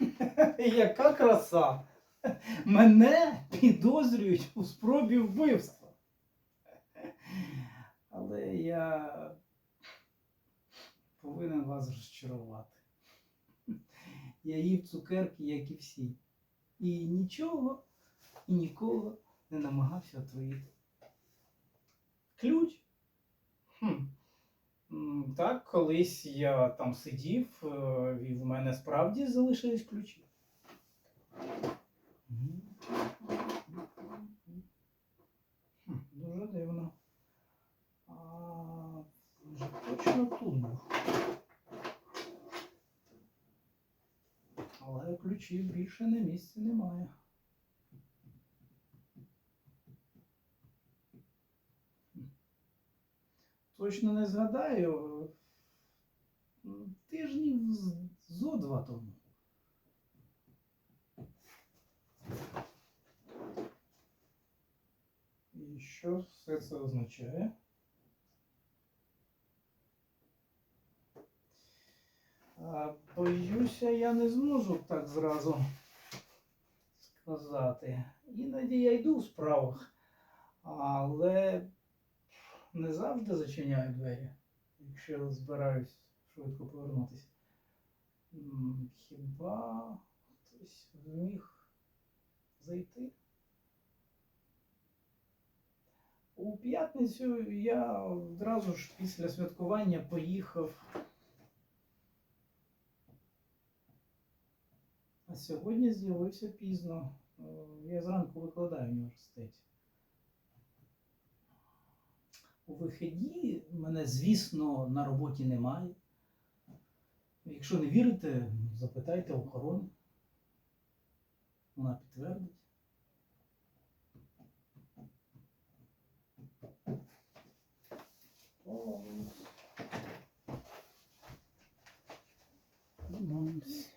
Яка краса! Мене підозрюють у спробі вбивства. Але я повинен вас розчарувати. Я їв цукерки, як і всі. І нічого і нікого не намагався отруїти. Ключ? Хм. Так, колись я там сидів, е, і в мене справді залишились ключі. Дуже дивно. А вже точно тут був. Але ключів більше на місці немає. Точно не згадаю. Два тому. І що все це означає? Боюся, я не зможу так зразу сказати. Іноді я йду в справах, але не завжди зачиняю двері, якщо збираюсь швидко повернутися. Хіба хтось зміг зайти? У п'ятницю я одразу ж після святкування поїхав. А сьогодні з'явився пізно. Е, Я зранку викладаю в університеті. У вихідні мене, звісно, на роботі немає. Якщо не вірите, запитайте охорону. Вона підтвердить. Months.